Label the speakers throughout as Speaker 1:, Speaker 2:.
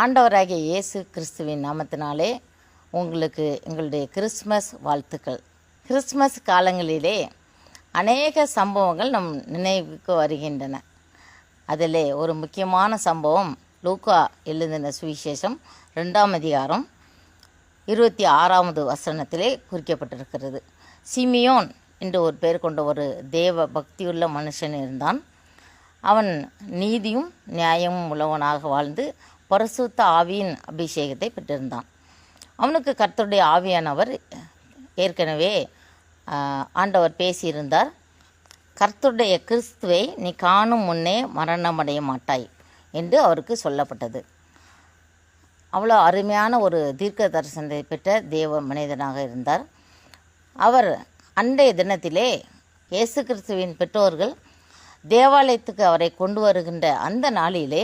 Speaker 1: ஆண்டவராகிய இயேசு கிறிஸ்துவின் நாமத்தினாலே உங்களுக்கு எங்களுடைய கிறிஸ்மஸ் வாழ்த்துக்கள். கிறிஸ்மஸ் காலங்களிலே அநேக சம்பவங்கள் நம் நினைவுக்கு வருகின்றன. அதிலே ஒரு முக்கியமான சம்பவம் லூக்கா எழுதின சுவிசேஷம் ரெண்டாம் அதிகாரம் இருபத்தி ஆறாவது வசனத்திலே குறிக்கப்பட்டிருக்கிறது. சிமியோன் என்று ஒரு பேர் கொண்ட ஒரு தேவ பக்தியுள்ள மனுஷன் இருந்தான். அவன் நீதியும் நியாயமும் உள்ளவனாக வாழ்ந்து பரிசுத்த ஆவியின் அபிஷேகத்தை பெற்றிருந்தான். அவனுக்கு கர்த்தருடைய ஆவியானவர் ஏற்கனவே ஆண்டவர் பேசியிருந்தார். கர்த்தருடைய கிறிஸ்துவை நீ காணும் முன்னே மரணமடைய மாட்டாய் என்று அவருக்கு சொல்லப்பட்டது. அவ்வளோ அருமையான ஒரு தீர்க்க தரிசனத்தை பெற்ற தேவ மனிதனாக இருந்தார். அவர் அன்றைய தினத்திலே இயேசு கிறிஸ்துவின் பெற்றோர்கள் தேவாலயத்துக்கு அவரை கொண்டு வருகின்ற அந்த நாளிலே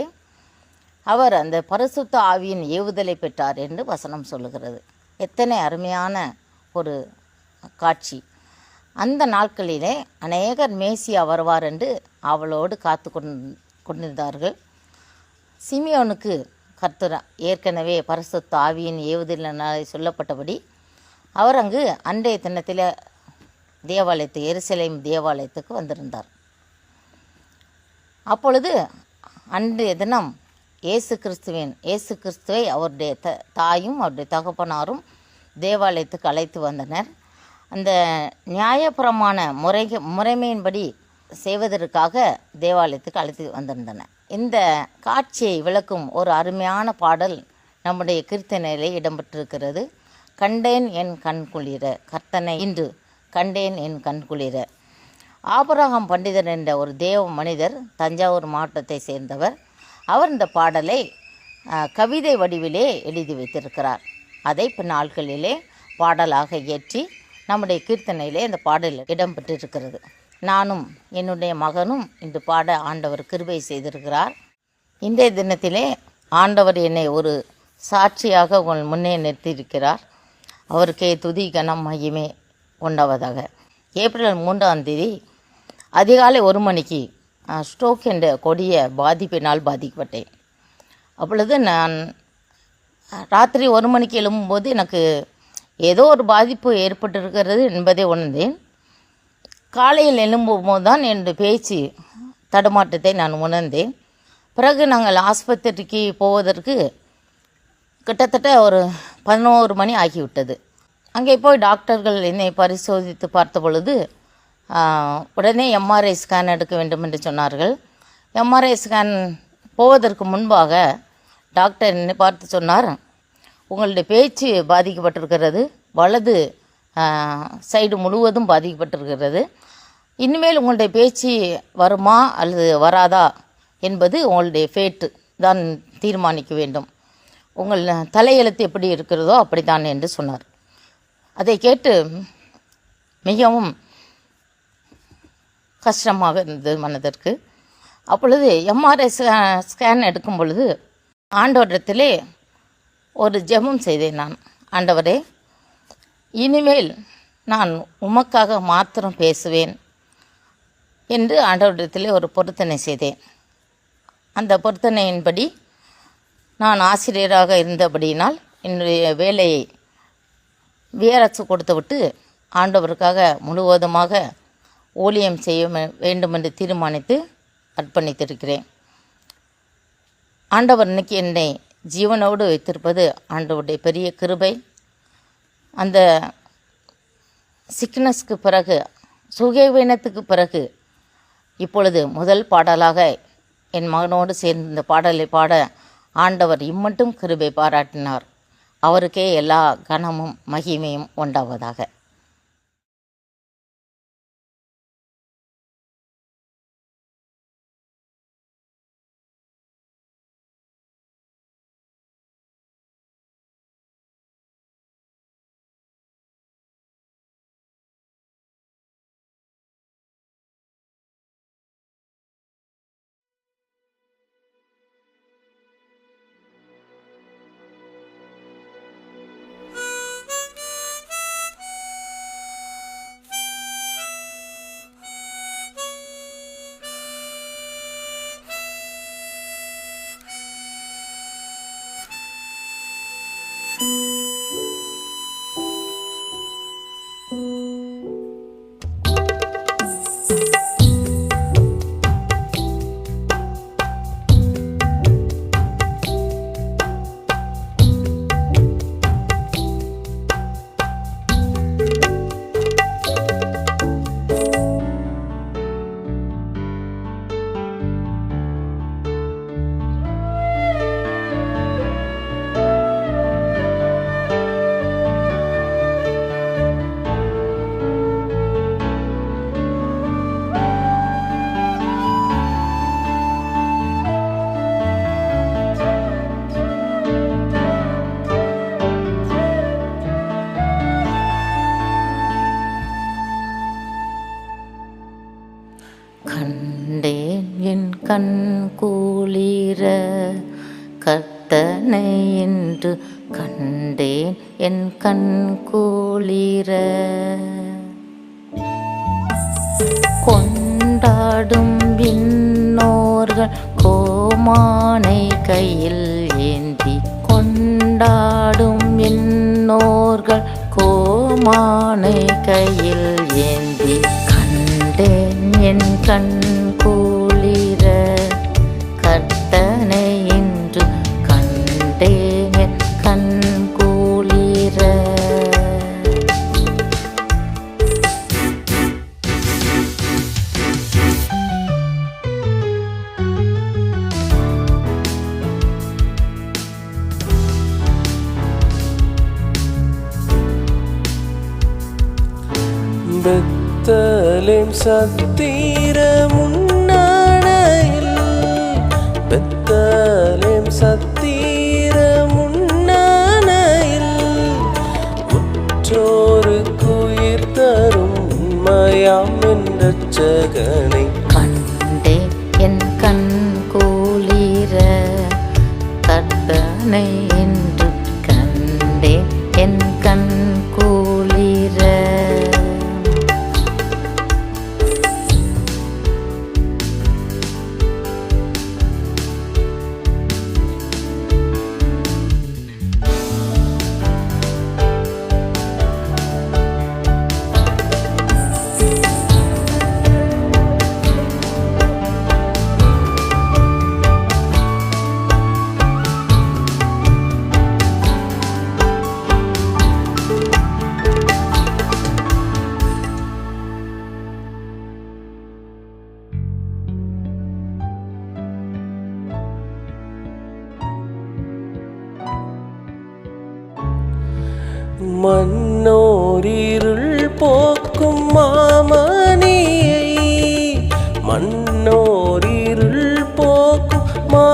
Speaker 1: அவர் அந்த பரிசுத்த ஆவியின் ஏவுதலை பெற்றார் என்று வசனம் சொல்லுகிறது. எத்தனை அருமையான ஒரு காட்சி. அந்த நாட்களிலே அநேகர் மேசியா வருவார் என்று அவளோடு காத்து கொண்டிருந்தார்கள். சிமியோனுக்கு கர்த்தர் ஏற்கனவே பரிசுத்த ஆவியின் ஏவுதலினாலே சொல்லப்பட்டபடி அவர் அங்கு அன்றைய தினத்தில் தேவாலயத்து எருசலேம் தேவாலயத்துக்கு வந்திருந்தார். அப்பொழுது அன்றைய தினம் இயேசு கிறிஸ்துவின் இயேசு கிறிஸ்துவை அவருடைய த தாயும் அவருடைய தகப்பனாரும் தேவாலயத்துக்கு அழைத்து வந்தனர். அந்த நியாயபுரமான முறை முறைமையின்படி செய்வதற்காக தேவாலயத்துக்கு அழைத்து வந்திருந்தனர். இந்த காட்சியை விளக்கும் ஒரு அருமையான பாடல் நம்முடைய கீர்த்தனையிலே இடம்பெற்றிருக்கிறது. கண்டேன் என் கண் குளிர கர்த்தனை இன்று கண்டேன் என் கண் குளிர. ஆபரகம் பண்டிதர் என்ற ஒரு தேவ மனிதர் தஞ்சாவூர் மாவட்டத்தை சேர்ந்தவர். அவர் இந்த பாடலை கவிதை வடிவிலே எழுதி வைத்திருக்கிறார். அதை பின்னாட்களிலே பாடலாக இயற்றி நம்முடைய கீர்த்தனையிலே இந்த பாடல் இடம்பெற்றிருக்கிறது. நானும் என்னுடைய மகனும் இன்று பாட ஆண்டவர் கிருபை செய்திருக்கிறார். இன்றைய தினத்திலே ஆண்டவர் என்னை ஒரு சாட்சியாக உங்கள் முன்னே நிறுத்தியிருக்கிறார். அவருக்கே துதி கனம் மையமே உண்டாவதாக. ஏப்ரல் மூன்றாம் தேதி அதிகாலை ஒரு மணிக்கு ஸ்ட்ரோக் என்ற கொடிய பாதிப்பினால் பாதிக்கப்பட்டேன். அப்பொழுது நான் ராத்திரி ஒரு மணிக்கு எழும்பும்போது எனக்கு ஏதோ ஒரு பாதிப்பு ஏற்பட்டிருக்கிறது என்பதை உணர்ந்தேன். காலையில் எழும்பும்போது தான் என்னுடைய பேச்சு தடுமாற்றத்தை நான் உணர்ந்தேன். பிறகு நாங்கள் ஆஸ்பத்திரிக்கு போவதற்கு கிட்டத்தட்ட ஒரு பதினோரு மணி ஆகிவிட்டது. அங்கே போய் டாக்டர்கள் என்னை பரிசோதித்து பார்த்த பொழுது உடனே எம்ஆர்ஐ ஸ்கேன் எடுக்க வேண்டும் என்று சொன்னார்கள். எம்ஆர்ஐ ஸ்கேன் போவதற்கு முன்பாக டாக்டர் என்னை பார்த்து சொன்னார் உங்களுடைய பேச்சு பாதிக்கப்பட்டிருக்கிறது. வலது சைடு முழுவதும் பாதிக்கப்பட்டிருக்கிறது. இனிமேல் உங்களுடைய பேச்சு வருமா அல்லது வராதா என்பது உங்களுடைய ஃபேட்டு தான் தீர்மானிக்க வேண்டும். உங்கள் தலையெழுத்து எப்படி இருக்கிறதோ அப்படித்தான் என்று சொன்னார். அதை கேட்டு மிகவும் கஷ்டமாக இருந்தது மனதிற்கு. அப்பொழுது எம்ஆர்ஐ ஸ்கேன் எடுக்கும் பொழுது ஆண்டவரிடத்திலே ஒரு ஜெபம் செய்தேன் நான். ஆண்டவரே இனிமேல் நான் உமக்காக மாத்திரம் பேசுவேன் என்று ஆண்டவரிடத்திலே ஒரு பொருத்தனை செய்தேன். அந்த பொருத்தனையின்படி நான் ஆசிரியராக இருந்தபடியினால் என்னுடைய வேலையை வியரசு கொடுத்துவிட்டு ஆண்டவருக்காக முழுவதுமாக ஊழியம் செய்ய வேண்டும் என்று தீர்மானித்து அர்ப்பணித்திருக்கிறேன். ஆண்டவர் இன்னைக்கு என்னை ஜீவனோடு வைத்திருப்பது ஆண்டவருடைய பெரிய கிருபை. அந்த சிக்னஸ்க்கு பிறகு சுகவீனத்துக்கு பிறகு இப்பொழுது முதல் பாடலாக என் மகனோடு சேர்ந்து இந்த பாடலை பாட ஆண்டவர் இம்மட்டும் கிருபை பாராட்டினார். அவருக்கே எல்லா கனமும் மகிமையும் உண்டாவதாக.
Speaker 2: கண்டேன் என்
Speaker 1: கண் கூலிர கத்தனை என்று கண்டேன் என் கண் கூலிர கொண்டாடும் விண்ணோர்கள் கோமானை கையில் ஏந்தி கொண்டாடும் விண்ணோர்கள் கோமானை கையில் ஏந்தி கண்
Speaker 2: பெத்தலேம் சத்தீர முன்னானையில் பெத்தலேம் சத்தீர முன்னானையில் உற்றோருக்குயிர் தரும் உண்மையாம் மன்னோரிருள் போக்கும் மாமணியை மன்னோரிருள் போக்கும் மா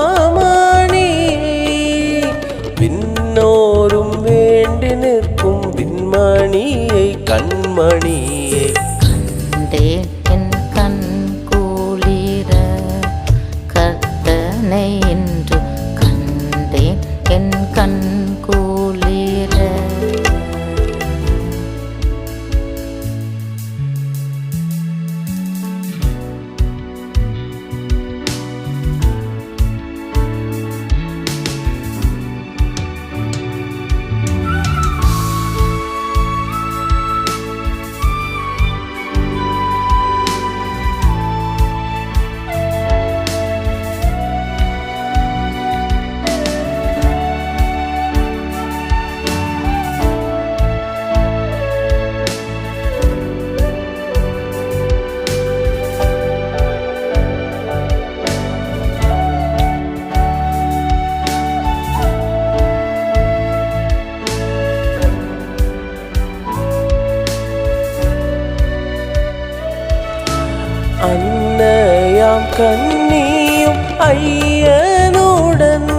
Speaker 2: கண்ணியும் ஐயனுடன்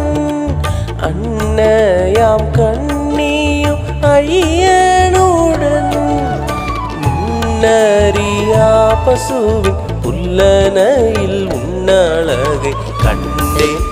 Speaker 2: அன்னையாம் கண்ணியும் ஐயனுடன் முன்னறியா பசுவின் புல்லனையில் உன்னழகை கண்டேன்.